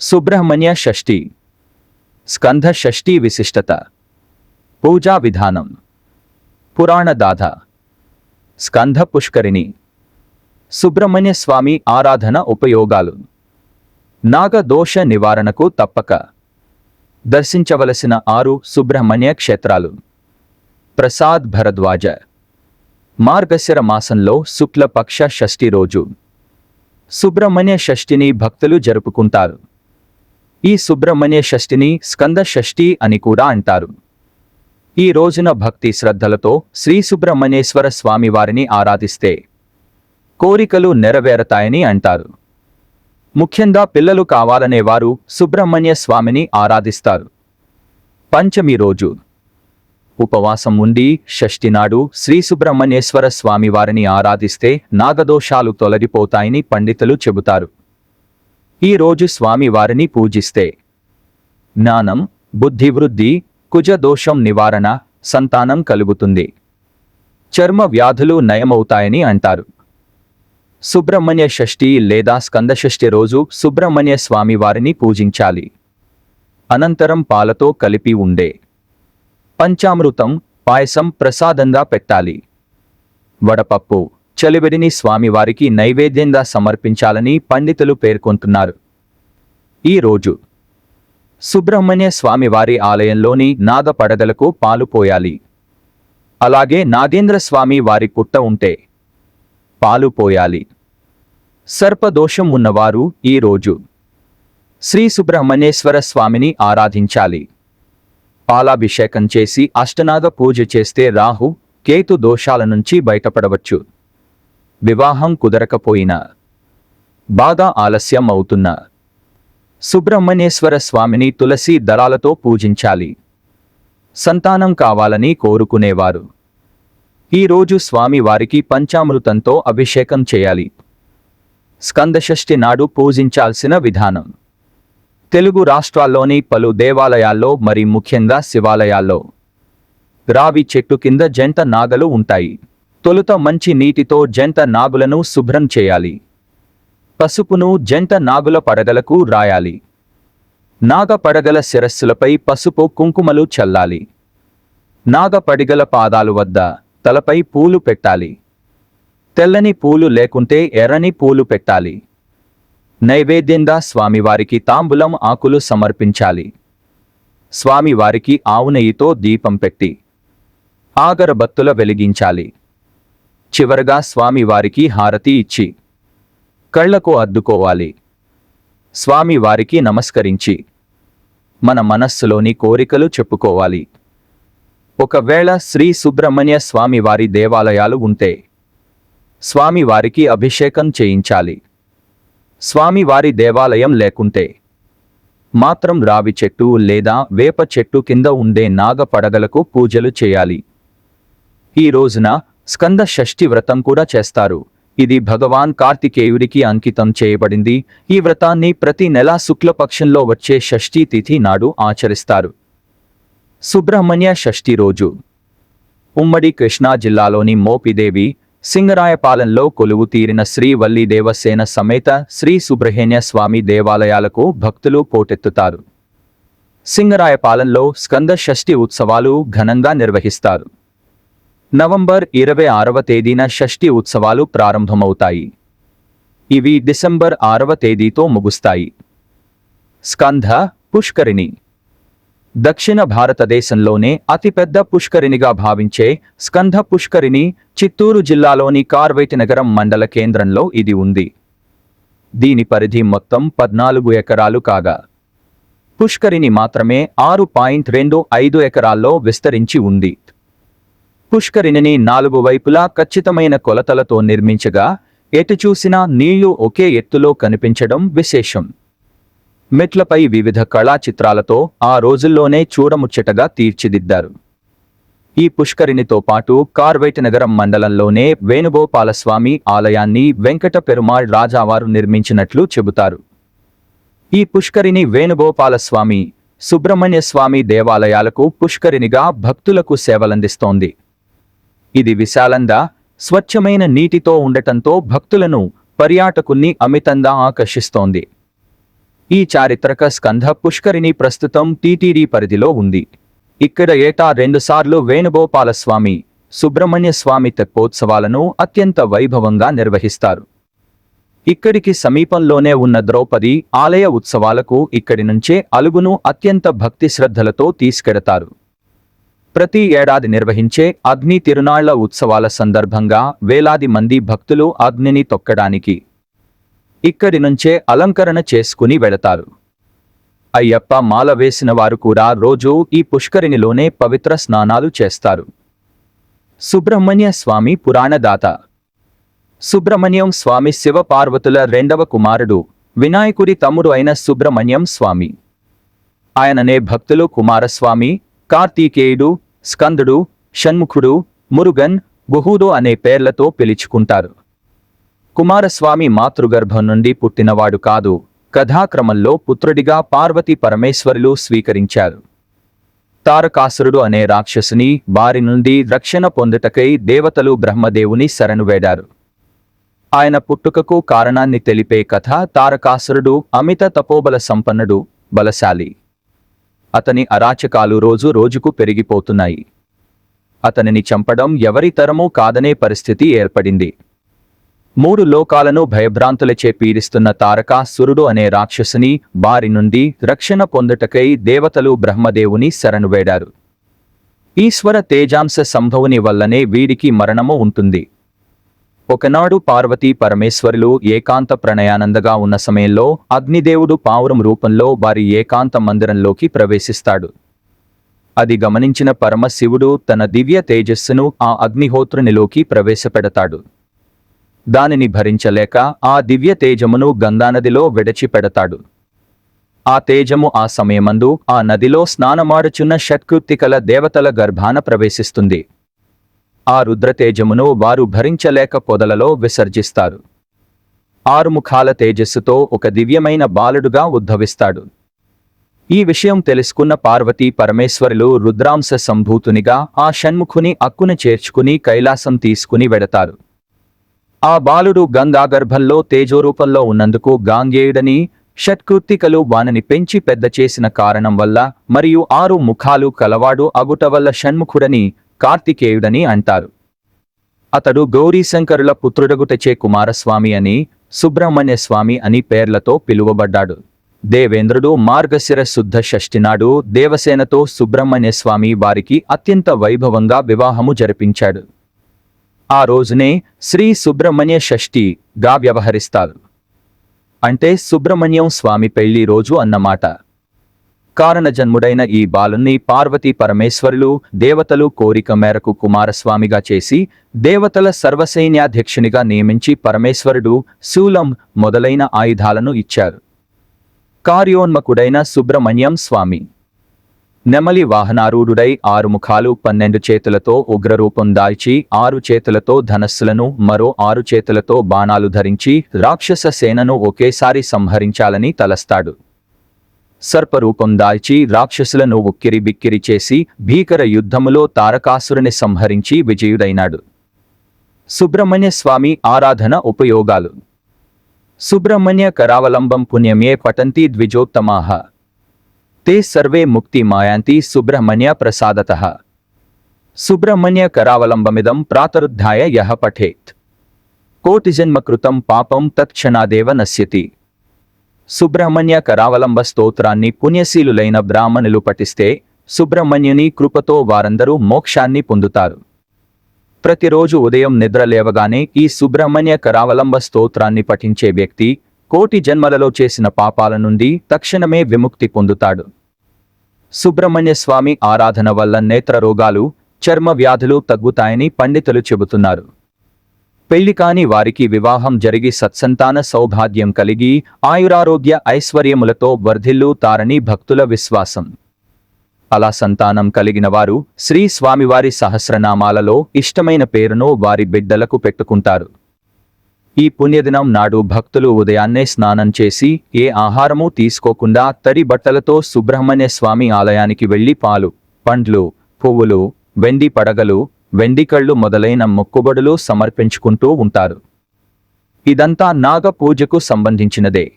సుబ్రహ్మణ్య షష్ఠి. స్కంధ షష్ఠి విశిష్టత. పూజా విధానం. పురాణ దాధ. స్కంధ పుష్కరిణి. సుబ్రహ్మణ్య స్వామి ఆరాధన ఉపయోగాలు. నాగదోష నివారణకు తప్పక. దర్శించవలసిన ఆరు సుబ్రహ్మణ్య క్షేత్రాలు. ప్రసాద్ భరద్వాజ. మార్గశిర మాసంలో శుక్లపక్ష షష్ఠి రోజు. సుబ్రహ్మణ్య షష్ఠిని భక్తులు జరుపుకుంటారు. ఈ సుబ్రహ్మణ్య షష్ఠిని స్కంద షష్ఠి అని కూడా అంటారు. ఈ రోజున భక్తి శ్రద్ధలతో శ్రీ సుబ్రహ్మణ్యేశ్వర స్వామివారిని ఆరాధిస్తే కోరికలు నెరవేరతాయని అంటారు. ముఖ్యంగా పిల్లలు కావాలనే వారు సుబ్రహ్మణ్య స్వామిని ఆరాధిస్తారు. పంచమి రోజు ఉపవాసం ఉండి షష్ఠి నాడు శ్రీ సుబ్రహ్మణ్యేశ్వర స్వామివారిని ఆరాధిస్తే నాగదోషాలు తొలగిపోతాయని పండితులు చెబుతారు. ఈ రోజు స్వామి వారిని పూజిస్తే. జ్ఞానం బుద్ధివృద్ధి కుజదోషం నివారణ సంతానం కలుగుతుంది. చర్మ వ్యాధులు నయమవుతాయని అంటారు. సుబ్రహ్మణ్య షష్ఠి లేదా స్కందషష్ఠి రోజు సుబ్రహ్మణ్య స్వామివారిని పూజించాలి. అనంతరం పాలతో కలిపి ఉండే. పంచామృతం పాయసం ప్రసాదంగా పెట్టాలి. వడపప్పు చలివిడిని స్వామివారికి నైవేద్యంగా సమర్పించాలని పండితులు పేర్కొంటున్నారు. ఈ రోజు సుబ్రహ్మణ్య స్వామివారి ఆలయంలోని నాగ పడగలకు పాలు పోయాలి. అలాగే నాగేంద్ర స్వామి వారి పుట్ట ఉంటే పాలు పోయాలి. సర్పదోషం ఉన్నవారు ఈ రోజు శ్రీ సుబ్రహ్మణ్యేశ్వర స్వామిని ఆరాధించాలి. పాలాభిషేకం చేసి అష్టనాగ పూజ చేస్తే రాహు కేతు దోషాల నుంచి బయటపడవచ్చు. వివాహం కుదరకపోయినా బాగా ఆలస్యం అవుతున్నా సుబ్రహ్మణ్యేశ్వర స్వామిని తులసి దళాలతో పూజించాలి. సంతానం కావాలని కోరుకునేవారు. ఈ రోజు స్వామి వారికి పంచామృతంతో అభిషేకం చేయాలి. స్కందషష్ఠి నాడు పూజించాల్సిన విధానం. తెలుగు రాష్ట్రాల్లోని పలు దేవాలయాల్లో మరి ముఖ్యంగా శివాలయాల్లో రావి చెట్టు కింద జంట నాగలు ఉంటాయి. తొలుత మంచి నీటితో జంట నాగులను శుభ్రం చేయాలి. పసుపును జంట నాగుల పడగలకు రాయాలి. నాగ పడగల శిరస్సులపై పసుపు కుంకుమలు చల్లాలి. నాగ పడిగల పాదాలు వద్ద తలపై పూలు పెట్టాలి. తెల్లని పూలు లేకుంటే ఎర్రని పూలు పెట్టాలి. నైవేద్యంగా స్వామివారికి తాంబూలం ఆకులు సమర్పించాలి. స్వామివారికి ఆవు నెయ్యితో దీపం పెట్టి ఆగరబత్తుల వెలిగించాలి. చివరగా స్వామివారికి హారతి ఇచ్చి కళ్ళకు అద్దుకోవాలి. స్వామివారికి నమస్కరించి మన మనస్సులోని కోరికలు చెప్పుకోవాలి. ఒకవేళ శ్రీ సుబ్రహ్మణ్య స్వామివారి దేవాలయాలు ఉంటే స్వామివారికి అభిషేకం చేయించాలి. స్వామివారి దేవాలయం లేకుంటే మాత్రం రావి చెట్టు లేదా వేప చెట్టు కింద ఉండే నాగ పడగలకు పూజలు చేయాలి. ఈ రోజున స్కంద షష్ఠి వ్రతం కూడా చేస్తారు. ఇది భగవాన్ కార్తికేయుడికి అంకితం చేయబడింది. ఈ వ్రతాన్ని ప్రతి నెలా శుక్లపక్షంలో వచ్చే షష్ఠీ తిథి నాడు ఆచరిస్తారు. సుబ్రహ్మణ్య షష్ఠి రోజు. ఉమ్మడి కృష్ణా జిల్లాలోని మోపిదేవి సింగరాయపాలెంలో కొలువు తీరిన శ్రీ వల్లి దేవసేన సమేత శ్రీ సుబ్రహ్మణ్య స్వామి దేవాలయాలకు భక్తులు పోటెత్తుతారు. సింగరాయపాలెంలో స్కంద షష్ఠి ఉత్సవాలు ఘనంగా నిర్వహిస్తారు. నవంబర్ ఇరవై ఆరవ తేదీన షష్ఠి ఉత్సవాలు ప్రారంభమవుతాయి. ఇవి డిసెంబర్ ఆరవ తేదీతో ముగుస్తాయి. స్కంధ పుష్కరిణి. దక్షిణ భారతదేశంలోనే అతిపెద్ద పుష్కరిణిగా భావించే స్కంధ పుష్కరిణి చిత్తూరు జిల్లాలోని కార్వేటి నగరం మండల కేంద్రంలో ఇది ఉంది. దీని పరిధి మొత్తం పద్నాలుగు ఎకరాలు కాగా పుష్కరిణి మాత్రమే ఆరు పాయింట్ రెండు ఐదు ఎకరాల్లో విస్తరించి ఉంది. పుష్కరిణిని నాలుగు వైపులా ఖచ్చితమైన కొలతలతో నిర్మించగా ఎటు చూసినా నీళ్ళు ఒకే ఎత్తులో కనిపించడం విశేషం. మెట్లపై వివిధ కళా చిత్రాలతో ఆ రోజుల్లోనే చూడముచ్చటగా తీర్చిదిద్దారు. ఈ పుష్కరిణితో పాటు కార్వైట్ నగరం మండలంలోనే వేణుగోపాలస్వామి ఆలయాన్ని వెంకట పెరుమాళ్ రాజావారు నిర్మించినట్లు చెబుతారు. ఈ పుష్కరిణి వేణుగోపాలస్వామి సుబ్రహ్మణ్య స్వామి దేవాలయాలకు పుష్కరిణిగా భక్తులకు సేవలందిస్తోంది. ఇది విశాలంగా స్వచ్ఛమైన నీటితో ఉండటంతో భక్తులను పర్యాటకుల్ని అమితంగా ఆకర్షిస్తోంది. ఈ చారిత్రక స్కంధ పుష్కరిణి ప్రస్తుతం టీటీడీ పరిధిలో ఉంది. ఇక్కడ ఏటా రెండుసార్లు వేణుగోపాలస్వామి సుబ్రహ్మణ్య స్వామి తెప్పోత్సవాలను అత్యంత వైభవంగా నిర్వహిస్తారు. ఇక్కడికి సమీపంలోనే ఉన్న ద్రౌపది ఆలయ ఉత్సవాలకు ఇక్కడి నుంచే అలుగును అత్యంత భక్తి శ్రద్ధలతో తీసుకెడతారు. ప్రతి ఏడాది నిర్వహించే అగ్ని తిరునాళ్ళ ఉత్సవాల సందర్భంగా వేలాది మంది భక్తులు అగ్నిని తొక్కడానికి ఇక్కడి నుంచే అలంకరణ చేసుకుని వెళతారు. అయ్యప్ప మాల వేసిన వారు కూడా రోజూ ఈ పుష్కరిణిలోనే పవిత్ర స్నానాలు చేస్తారు. సుబ్రహ్మణ్య స్వామి పురాణదాత. సుబ్రహ్మణ్యం స్వామి శివపార్వతుల రెండవ కుమారుడు వినాయకుడి తమ్ముడు అయిన సుబ్రహ్మణ్యం స్వామి. ఆయననే భక్తులు కుమారస్వామి కార్తీకేయుడు స్కందుడు షణ్ముఖుడు మురుగన్ గుహూడు అనే పేర్లతో పిలుచుకుంటారు. కుమారస్వామి మాతృగర్భం నుండి పుట్టినవాడు కాదు కథాక్రమంలో పుత్రుడిగా పార్వతి పరమేశ్వరులు స్వీకరించారు. తారకాసురుడు అనే రాక్షసుని వారి నుండి రక్షణ పొందుటకై దేవతలు బ్రహ్మదేవుని శరణు వేడారు. ఆయన పుట్టుకకు కారణాన్ని తెలిపే కథ తారకాసురుడు అమిత తపోబల సంపన్నుడు బలశాలి. అతని అరాచకాలు రోజు రోజుకు పెరిగిపోతున్నాయి. అతనిని చంపడం ఎవరి తరమూ కాదనే పరిస్థితి ఏర్పడింది. మూడు లోకాలను భయభ్రాంతులచే పీడిస్తున్న తారకాసురుడు అనే రాక్షసుని బారి నుండి రక్షణ పొందుటకై దేవతలు బ్రహ్మదేవుని శరణువేడారు ఈశ్వర తేజాంశ సంభవుని వల్లనే వీడికి మరణము ఉంటుంది. ఒకనాడు పార్వతీ పరమేశ్వరులు ఏకాంత ప్రణయానందగా ఉన్న సమయంలో అగ్నిదేవుడు పావురం రూపంలో వారి ఏకాంత మందిరంలోకి ప్రవేశిస్తాడు. అది గమనించిన పరమశివుడు తన దివ్య తేజస్సును ఆ అగ్నిహోత్రునిలోకి ప్రవేశపెడతాడు. దానిని భరించలేక ఆ దివ్య తేజమును గంగానదిలో విడచిపెడతాడు. ఆ తేజము ఆ సమయమందు ఆ నదిలో స్నానమాడుచున్న షట్కృత్తికల దేవతల గర్భాన ప్రవేశిస్తుంది. ఆ రుద్రతేజమును వారు భరించలేక పొదలలో విసర్జిస్తారు. ఆరుముఖాల తేజస్సుతో ఒక దివ్యమైన బాలుడుగా ఉద్భవిస్తాడు. ఈ విషయం తెలుసుకున్న పార్వతీ పరమేశ్వరులు రుద్రాంశ సంభూతునిగా ఆ షణ్ముఖుని అక్కున చేర్చుకుని కైలాసం తీసుకుని వెడతారు. ఆ బాలుడు గంగాగర్భంలో తేజోరూపంలో ఉన్నందుకు గాంగేయుడని షట్కృత్తికలు వానని పెంచి పెద్ద చేసిన కారణం వల్ల మరియు ఆరు ముఖాలు కలవాడు అగుట వల్ల షణ్ముఖుడని కార్తికేయుడని అంటారు. అతడు గౌరీశంకరుల పుత్రుడగుటచే కుమారస్వామి అని సుబ్రహ్మణ్య స్వామి అని పేర్లతో పిలువబడ్డాడు. దేవేంద్రుడు మార్గశిర శుద్ధ షష్ఠినాడు దేవసేనతో సుబ్రహ్మణ్య స్వామి వారికి అత్యంత వైభవంగా వివాహము జరిపించాడు. ఆ రోజునే శ్రీ సుబ్రహ్మణ్య షష్ఠిగా వ్యవహరిస్తారు. అంటే సుబ్రహ్మణ్యం స్వామి పెళ్ళి రోజు అన్నమాట. కారణజన్ముడైన ఈ బాలుణ్ణి పార్వతీ పరమేశ్వరులు దేవతలు కోరిక మేరకు కుమారస్వామిగా చేసి దేవతల సర్వసైన్యాధ్యక్షునిగా నియమించి పరమేశ్వరుడు శూలం మొదలైన ఆయుధాలను ఇచ్చారు. కార్యోన్మకుడైన సుబ్రహ్మణ్యం స్వామి. నెమలి వాహనారూఢుడై ఆరు ముఖాలు పన్నెండు చేతులతో ఉగ్రరూపం దాల్చి ఆరు చేతులతో ధనస్సులను మరో ఆరు చేతులతో బాణాలు ధరించి రాక్షస సేనను ఒకేసారి సంహరించాలని తలస్తాడు. సర్పరూపం దాల్చి రాక్షసులను ఉక్కిరి బిక్కిరి చేసి భీకర యుద్ధములో తారకాసురుని సంహరించి విజయుడైనాడు. సుబ్రహ్మణ్య స్వామి ఆరాధన ఉపయోగాలు. సుబ్రహ్మణ్య కరావలంబం పుణ్యమే పటంతి ద్విజోత్తమాహ తే సర్వే ముక్తి మాయాంతి సుబ్రహ్మణ్య ప్రసాదత. సుబ్రహ్మణ్య కరావలంబమిదం ప్రాతరుద్ధాయ యహ పఠేత్. కోటిజన్మకృతం పాపం తత్క్షణాదేవ నశ్యతి. సుబ్రహ్మణ్య కరావలంబ స్తోత్రాన్ని పుణ్యశీలులైన బ్రాహ్మణులు పఠిస్తే సుబ్రహ్మణ్యుని కృపతో వారందరూ మోక్షాన్ని పొందుతారు. ప్రతిరోజు ఉదయం నిద్ర లేవగానే ఈ సుబ్రహ్మణ్య కరావలంబ స్తోత్రాన్ని పఠించే వ్యక్తి కోటి జన్మలలో చేసిన పాపాల నుండి తక్షణమే విముక్తి పొందుతాడు. సుబ్రహ్మణ్య స్వామి ఆరాధన వల్ల నేత్ర రోగాలు చర్మ వ్యాధులు తగ్గుతాయని పండితులు చెబుతున్నారు. పెళ్ళి కాని వారికి వివాహం జరిగి సత్సంతాన సౌభాగ్యం కలిగి ఆయురారోగ్య ఐశ్వర్యములతో వర్ధిల్లుతారని భక్తుల విశ్వాసం. అలా సంతానం కలిగిన వారు శ్రీ స్వామివారి సహస్రనామాలలో ఇష్టమైన పేరును వారి బిడ్డలకు పెట్టుకుంటారు. ఈ పుణ్యదినం నాడు భక్తులు ఉదయాన్నే స్నానం చేసి ఏ ఆహారము తీసుకోకుండా తడి బట్టలతో సుబ్రహ్మణ్య స్వామి ఆలయానికి వెళ్ళి పాలు పండ్లు పువ్వులు వెండి పడగలు వెండికళ్ళు మొదలైన మొక్కుబడులు సమర్పించుకుంటూ ఉంటారు. ఇదంతా నాగ పూజకు సంబంధించినదే.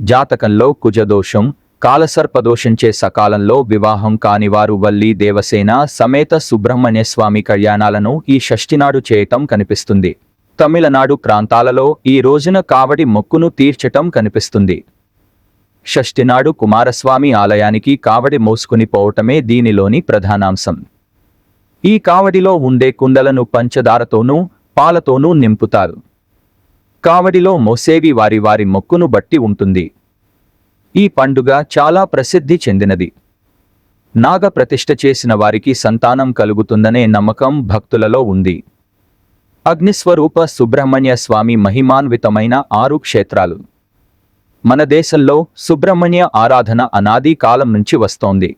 జాతకంలో కుజదోషం కాలసర్పదోషంచే సకాలంలో వివాహం కాని వారు వల్లి దేవసేన సమేత సుబ్రహ్మణ్య స్వామి కళ్యాణాలను ఈ షష్ఠినాడు చేయటం కనిపిస్తుంది. తమిళనాడు ప్రాంతాలలో ఈ రోజున కావడి మొక్కును తీర్చటం కనిపిస్తుంది. షష్ఠినాడు కుమారస్వామి ఆలయానికి కావడి మోసుకుని పోవటమే దీనిలోని ప్రధానాంశం. ఈ కావడిలో ఉండే కుండలను పంచదారతోనూ పాలతోనూ నింపుతారు. కావడిలో మోసేవి వారి వారి మొక్కును బట్టి ఉంటుంది. ఈ పండుగ చాలా ప్రసిద్ధి చెందినది. నాగ ప్రతిష్ఠ చేసిన వారికి సంతానం కలుగుతుందనే నమ్మకం భక్తులలో ఉంది. అగ్నిస్వరూప సుబ్రహ్మణ్య స్వామి మహిమాన్వితమైన ఆరు క్షేత్రాలు. మన దేశంలో సుబ్రహ్మణ్య ఆరాధన అనాది కాలం నుంచి వస్తోంది.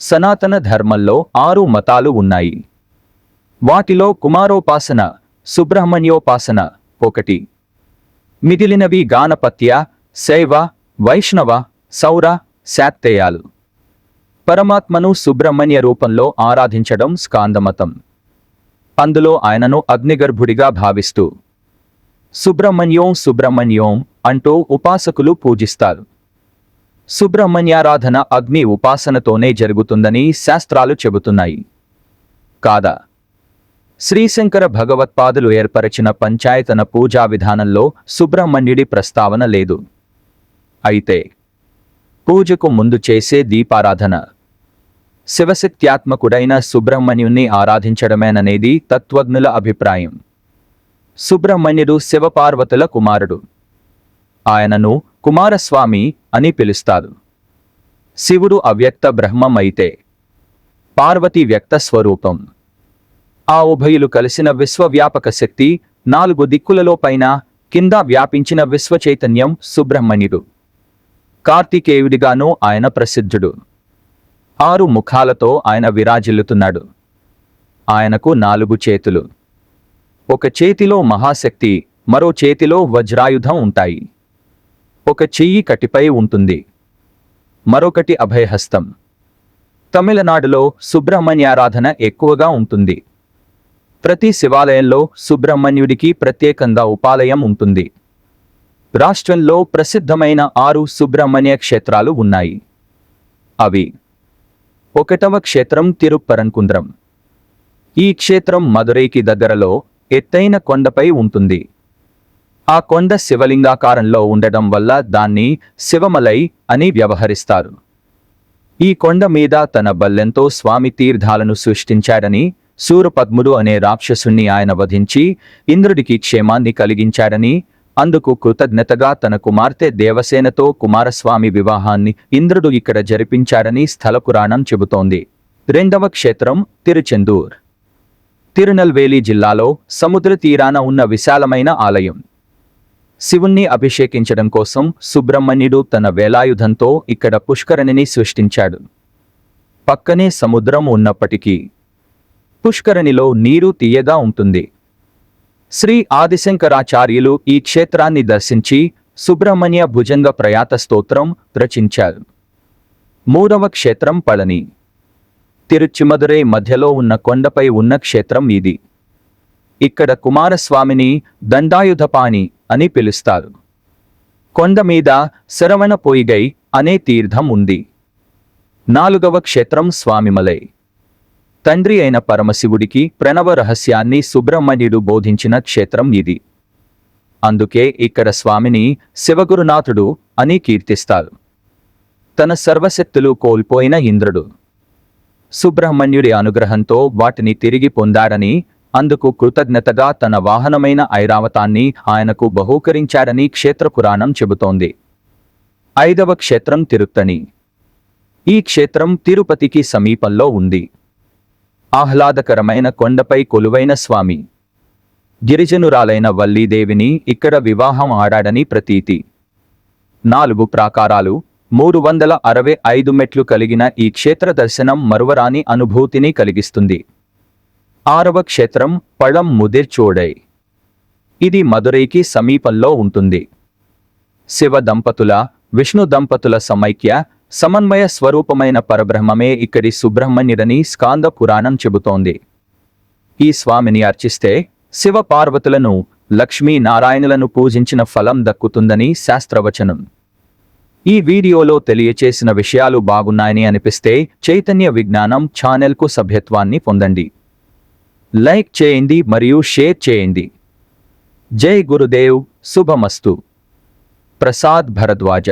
సనాతన ధర్మంలో ఆరు మతాలు ఉన్నాయి. వాటిలో కుమారోపాసన సుబ్రహ్మణ్యోపాసన ఒకటి. మిగిలినవి గానపత్య శైవ వైష్ణవ సౌర శాత్తేయాలు పరమాత్మను సుబ్రహ్మణ్య రూపంలో ఆరాధించడం స్కాందమతం. అందులో ఆయనను అగ్నిగర్భుడిగా భావిస్తూ సుబ్రహ్మణ్యోం సుబ్రహ్మణ్యోం అంటూ ఉపాసకులు పూజిస్తారు. సుబ్రహ్మణ్యారాధన అగ్ని ఉపాసనతోనే జరుగుతుందని శాస్త్రాలు చెబుతున్నాయి. కాదా? శ్రీశంకర భగవత్పాదులు ఏర్పరచిన పంచాయతన పూజా విధానంలో సుబ్రహ్మణ్యుడి ప్రస్తావన లేదు. అయితే పూజకు ముందు చేసే దీపారాధన శివశక్త్యాత్మకుడైన సుబ్రహ్మణ్యుణ్ణి ఆరాధించడమేననేది తత్వజ్ఞుల అభిప్రాయం. సుబ్రహ్మణ్యుడు శివపార్వతుల కుమారుడు. ఆయనను కుమారస్వామి అని పిలుస్తారు శివుడు అవ్యక్త బ్రహ్మమైతే పార్వతి వ్యక్త స్వరూపం. ఆ ఉభయులు కలిసిన విశ్వవ్యాపక శక్తి నాలుగు దిక్కులలో పైన కింద వ్యాపించిన విశ్వ చైతన్యం సుబ్రహ్మణ్యుడు. కార్తికేయుడిగానూ ఆయన ప్రసిద్ధుడు. ఆరు ముఖాలతో ఆయన విరాజిల్లుతున్నాడు. ఆయనకు నాలుగు చేతులు. ఒక చేతిలో మహాశక్తి మరో చేతిలో వజ్రాయుధం ఉంటాయి. ఒక చెయ్యి కటిపై ఉంటుంది. మరొకటి అభయహస్తం. తమిళనాడులో సుబ్రహ్మణ్యారాధన ఎక్కువగా ఉంటుంది. ప్రతి శివాలయంలో సుబ్రహ్మణ్యుడికి ప్రత్యేకంగా ఉపాలయం ఉంటుంది. రాష్ట్రంలో ప్రసిద్ధమైన ఆరు సుబ్రహ్మణ్య క్షేత్రాలు ఉన్నాయి. అవి ఒకటవ క్షేత్రం తిరుప్పరంకుంద్రం ఈ క్షేత్రం మదురైకి దగ్గరలో ఎత్తైన కొండపై ఉంటుంది. ఆ కొండ శివలింగాకారంలో ఉండడం వల్ల దాన్ని శివమలై అని వ్యవహరిస్తారు. ఈ కొండ మీద తన బల్లెంతో స్వామి తీర్థాలను సృష్టించాడని సూరపద్ముడు అనే రాక్షసుణ్ణి ఆయన వధించి ఇంద్రుడికి క్షేమాన్ని కలిగించాడని అందుకు కృతజ్ఞతగా తన కుమార్తె దేవసేనతో కుమారస్వామి వివాహాన్ని ఇంద్రుడు ఇక్కడ జరిపించాడని స్థల పురాణం చెబుతోంది. రెండవ క్షేత్రం తిరుచెందూర్. తిరునల్వేలి జిల్లాలో సముద్ర తీరాన ఉన్న విశాలమైన ఆలయం. శివుణ్ణి అభిషేకించడం కోసం సుబ్రహ్మణ్యుడు తన వేలాయుధంతో ఇక్కడ పుష్కరణిని సృష్టించాడు. పక్కనే సముద్రం ఉన్నప్పటికీ పుష్కరణిలో నీరు తీయగా ఉంటుంది. శ్రీ ఆదిశంకరాచార్యులు ఈ క్షేత్రాన్ని దర్శించి సుబ్రహ్మణ్య భుజంగ ప్రయాత స్తోత్రం రచించారు. మూడవ క్షేత్రం పళని. తిరుచిమదురై మధ్యలో ఉన్న కొండపై ఉన్న క్షేత్రం ఇది. ఇక్కడ కుమారస్వామిని దండాయుధపాణి అని పిలుస్తారు. కొండ మీద శరవణ పొయిగై అనే తీర్థం ఉంది. నాలుగవ క్షేత్రం స్వామిమలై. తండ్రి అయిన పరమశివుడికి ప్రణవ రహస్యాన్ని సుబ్రహ్మణ్యుడు బోధించిన క్షేత్రం ఇది. అందుకే ఇక్కడ స్వామిని శివగురునాథుడు అని కీర్తిస్తారు. తన సర్వశక్తులు కోల్పోయిన ఇంద్రుడు. సుబ్రహ్మణ్యుడి అనుగ్రహంతో వాటిని తిరిగి పొందాడని అందుకు కృతజ్ఞతగా తన వాహనమైన ఐరావతాన్ని ఆయనకు బహూకరించారని క్షేత్ర పురాణం చెబుతోంది. ఐదవ క్షేత్రం తిరుత్తని ఈ క్షేత్రం తిరుపతికి సమీపంలో ఉంది. ఆహ్లాదకరమైన కొండపై కొలువైన స్వామి. గిరిజనురాలైన వల్లీదేవిని ఇక్కడ వివాహం ఆడాడని ప్రతీతి. నాలుగు ప్రాకారాలు మూడు వందల అరవై ఐదు మెట్లు కలిగిన ఈ క్షేత్ర దర్శనం మరువరాని అనుభూతిని కలిగిస్తుంది. ఆరవ క్షేత్రం పళం ముదిర్చోడై. ఇది మదురైకి సమీపంలో ఉంటుంది. శివ దంపతుల విష్ణు దంపతుల సమైక్య సమన్వయ స్వరూపమైన పరబ్రహ్మమే ఇక్కడి సుబ్రహ్మణ్యుడని స్కాంద పురాణం చెబుతోంది. ఈ స్వామిని అర్చిస్తే శివ పార్వతులను లక్ష్మీ నారాయణులను పూజించిన ఫలం దక్కుతుందని శాస్త్రవచనం. ఈ వీడియోలో తెలియచేసిన విషయాలు బాగున్నాయని అనిపిస్తే చైతన్య విజ్ఞానం ఛానల్కు సభ్యత్వాన్ని పొందండి. లైక్ చేయండి మరియు షేర్ చేయండి. జై గురుదేవ్ శుభమస్తు. ప్రసాద్ భరద్వాజ.